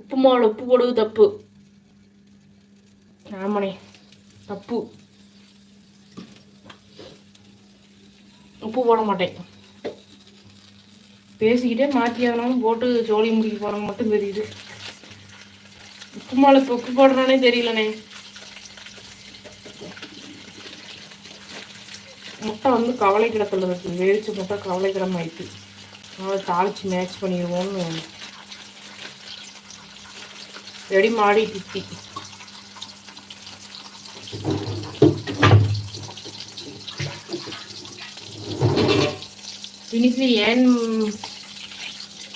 உப்பு மாவில் உப்பு போடுவது தப்பு. ஆமாண்ணே தப்பு. உப்பு போட மாட்டேன். பேசிக்கிட்டே மாற்றி ஆனாலும் போட்டு ஜோலி முடிக்க போகிறவங்க மட்டும் தெரியுது. உப்பு மாலை இப்போ உப்பு போடுறானே தெரியலண்ணே. முட்டை வந்து கவலை கிடத்துல இருக்கு. வேடிச்ச முட்டை கவலை கிடமாயிட்டு அதனால் தாளித்து தாளிச்சு மேட்ச் பண்ணிடுவோம்னு ரெடி மாடி திட்டி Finishly ஏன்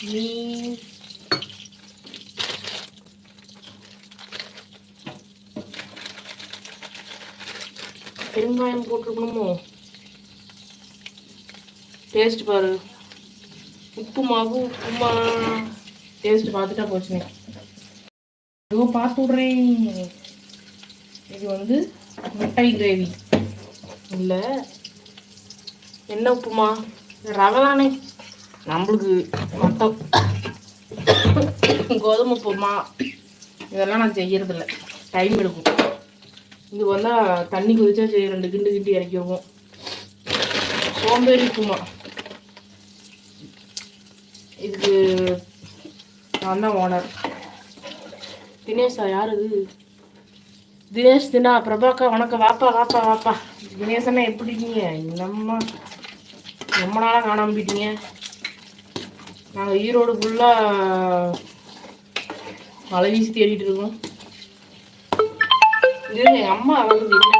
நீ பெருங்காயம் போட்டிருக்கணுமோ? டேஸ்ட் பாரு. உப்பு மாவு உப்புமா டேஸ்ட் பார்த்துட்டா போச்சுங்க இதோ பார்த்து விட்றேன். இது வந்து மிட்டாய் கிரேவி. இல்லை. என்ன உப்புமா? ரவை தானே நம்மளுக்கு மொத்தம் கோதுமை உப்புமா. இதெல்லாம் நான் செய்யறதில்ல. டைம் எடுக்கும். இது வந்தால் தண்ணி கொதிச்சா செய்ய ரெண்டு கிண்டு கிண்டி இறக்கிடுவோம் சோம்பேறி உப்புமா. இதுக்கு நான் தான் ஓனர் தினேஷா யார்? இது தினேஷ் தினா பிரபாக்கா வணக்கம் வாப்பா வாப்பா வாப்பா. தினேஷனா எப்படி இருக்கீங்க நம்ம ரொம்ப நாளாக காணாம போயிட்டீங்க. நாங்கள் ஈரோடு ஃபுல்லாக மழை வீசி தேடிட்டு இருக்கோம். இது எங்கள் அம்மா வந்து